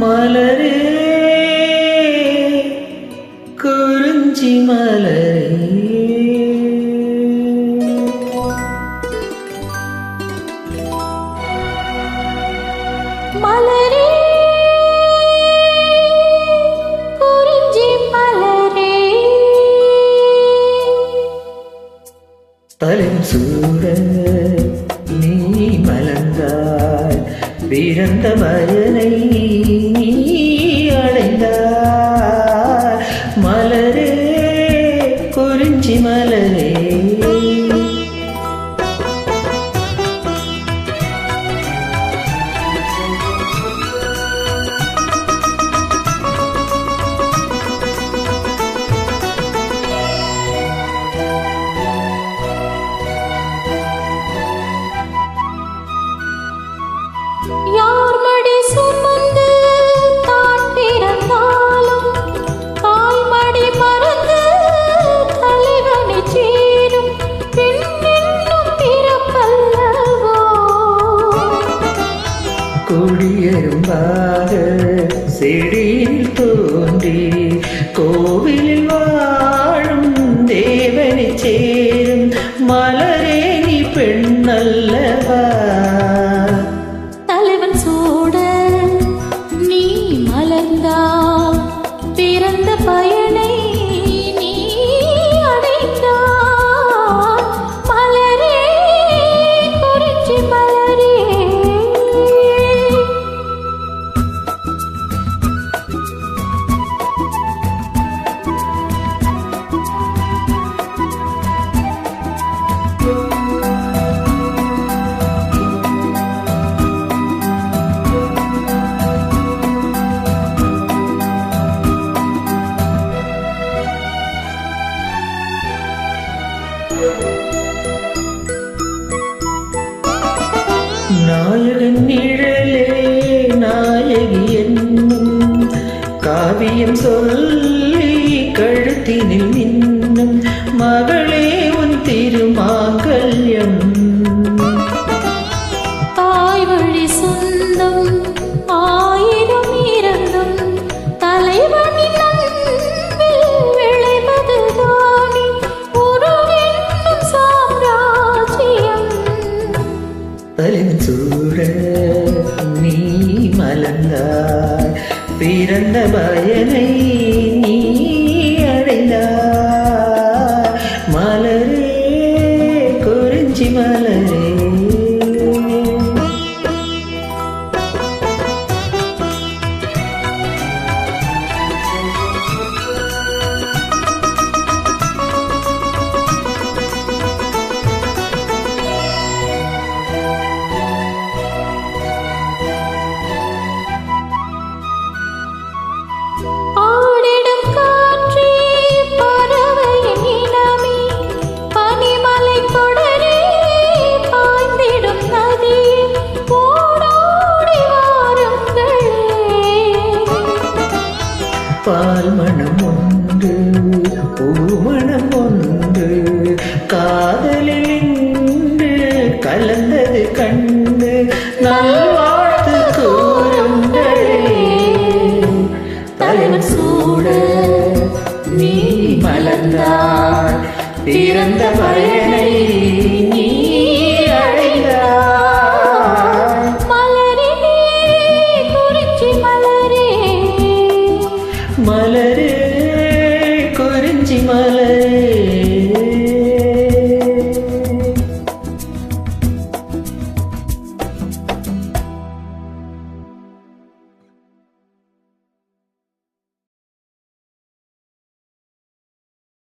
மலரே குறிஞ்சி மலரே. மலரே குறிஞ்சி மலரே. தலம் சூழ நீ மலர்ந்தாய். பிறந்த வயலை குடியரும்பாக செடியில் தோன்றி கோவிலில் வாழும் தேவனை சேரும் மலரேனி பெண்ணல்ல. சொல்லி கழுத்தினில் மின்னும் மகளே உன் திருமாங்கல்யம். தாய் வழி சொந்தம் ஆயிரம் இறந்தும் தலைவனின் தலைவன் சூட நீ மலர்ந்தாய் பிறந்த பயனை கலந்தது கண்டு நல்வாழ்த்து கூறுங்களே தலைவன் சூட நீ மலர்ந்தாய். பிறந்த பயனை நீ மலரே குறிஞ்சி மலரே.